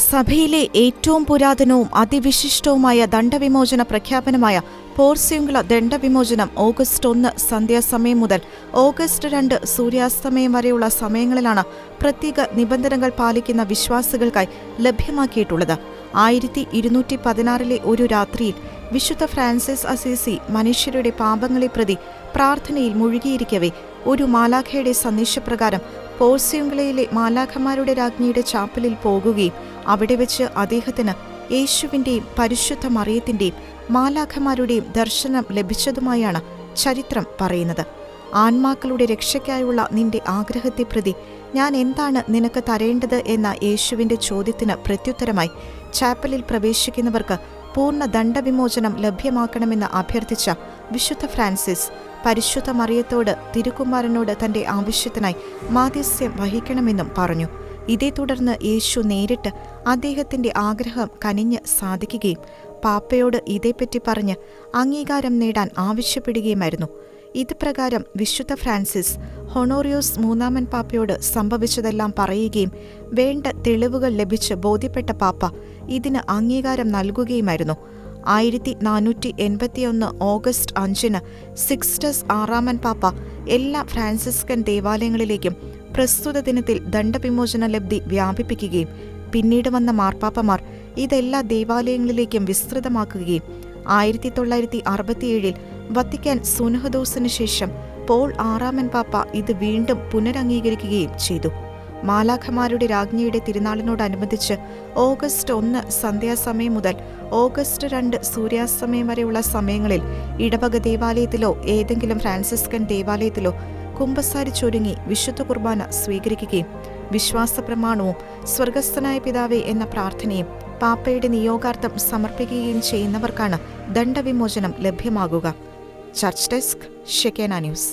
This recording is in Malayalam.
സഭയിലെ ഏറ്റവും പുരാതനവും അതിവിശിഷ്ടവുമായ ദണ്ഡവിമോചന പ്രഖ്യാപനമായ പോർസ്യുങ്കുള ദണ്ഡവിമോചനം ഓഗസ്റ്റ് ഒന്ന് സന്ധ്യാസമയം മുതൽ ഓഗസ്റ്റ് രണ്ട് സൂര്യാസ്തമയം വരെയുള്ള സമയങ്ങളിലാണ് പ്രത്യേക നിബന്ധനകൾ പാലിക്കുന്ന വിശ്വാസികൾക്കായി ലഭ്യമാക്കിയിട്ടുള്ളത്. ആയിരത്തി ഇരുന്നൂറ്റി പതിനാറിലെ ഒരു രാത്രിയിൽ വിശുദ്ധ ഫ്രാൻസിസ് അസീസി മനുഷ്യരുടെ പാപങ്ങളെ പ്രതി പ്രാർത്ഥനയിൽ മുഴുകിയിരിക്കവേ ഒരു മാലാഖയുടെ സന്ദേശപ്രകാരം പോർസ്യുങ്കളയിലെ മാലാഖമാരുടെ രാജ്ഞിയുടെ ചാപ്പലിൽ പോകുകയും അവിടെ വെച്ച് അദ്ദേഹത്തിന് യേശുവിന്റെയും പരിശുദ്ധ മറിയത്തിന്റെയും മാലാഖമാരുടെയും ദർശനം ലഭിച്ചതുമായാണ് ചരിത്രം പറയുന്നത്. ആൺമാക്കളുടെ രക്ഷയ്ക്കായുള്ള നിന്റെ ആഗ്രഹത്തെ പ്രതി ഞാൻ എന്താണ് നിനക്ക് തരേണ്ടത് എന്ന യേശുവിന്റെ ചോദ്യത്തിന് പ്രത്യുത്തരമായി ചാപ്പലിൽ പ്രവേശിക്കുന്നവർക്ക് പൂർണ ദണ്ഡവിമോചനം ലഭ്യമാക്കണമെന്ന് അഭ്യർത്ഥിച്ച വിശുദ്ധ ഫ്രാൻസിസ് പരിശുദ്ധ മറിയത്തോട് തിരുക്കുമാരനോട് തന്റെ ആവശ്യത്തിനായി മാധ്യസ്യം വഹിക്കണമെന്നും പറഞ്ഞു. ഇതേ തുടർന്ന് യേശു നേരിട്ട് അദ്ദേഹത്തിന്റെ ആഗ്രഹം കനിഞ്ഞ് സാധിക്കുകയും പാപ്പയോട് ഇതേപ്പറ്റി പറഞ്ഞ് അംഗീകാരം നേടാൻ ആവശ്യപ്പെടുകയുമായിരുന്നു. ഇത് പ്രകാരം വിശുദ്ധ ഫ്രാൻസിസ് ഹൊണോറിയോസ് മൂന്നാമൻ പാപ്പയോട് സംഭവിച്ചതെല്ലാം പറയുകയും വേണ്ട തെളിവുകൾ ലഭിച്ച് ബോധ്യപ്പെട്ട പാപ്പ ഇതിന് അംഗീകാരം നൽകുകയുമായിരുന്നു. ആയിരത്തി നാനൂറ്റി എൺപത്തിയൊന്ന് ഓഗസ്റ്റ് അഞ്ചിന് സിക്സ്റ്റസ് ആറാമൻ പാപ്പ എല്ലാ ഫ്രാൻസിസ്കൻ ദേവാലയങ്ങളിലേക്കും പ്രസ്തുത ദിനത്തിൽ ദണ്ഡവിമോചന ലബ്ധി വ്യാപിപ്പിക്കുകയും പിന്നീട് വന്ന മാർപ്പാപ്പമാർ ഇതെല്ലാ ദേവാലയങ്ങളിലേക്കും വിസ്തൃതമാക്കുകയും ആയിരത്തി തൊള്ളായിരത്തി അറുപത്തിയേഴിൽ വത്തിക്കാൻ സുനഹദോസിന് ശേഷം പോൾ ആറാമൻ പാപ്പ ഇത് വീണ്ടും പുനരംഗീകരിക്കുകയും ചെയ്തു. മാലാഖമാരുടെ രാജ്ഞിയുടെ തിരുനാളിനോടനുബന്ധിച്ച് ഓഗസ്റ്റ് ഒന്ന് സന്ധ്യാസമയം മുതൽ ഓഗസ്റ്റ് രണ്ട് സൂര്യാസ്തമയം വരെയുള്ള സമയങ്ങളിൽ ഇടവക ദേവാലയത്തിലോ ഏതെങ്കിലും ഫ്രാൻസിസ്കൻ ദേവാലയത്തിലോ കുമ്പസാരിച്ചൊരുങ്ങി വിശുദ്ധ കുർബാന സ്വീകരിക്കുകയും വിശ്വാസ പ്രമാണവും സ്വർഗസ്ഥനായ പിതാവേ എന്ന പ്രാർത്ഥനയും പാപ്പയുടെ നിയോഗാർത്ഥം സമർപ്പിക്കുകയും ചെയ്യുന്നവർക്കാണ് ദണ്ഡവിമോചനം ലഭ്യമാകുക. Church desk Shekinah news.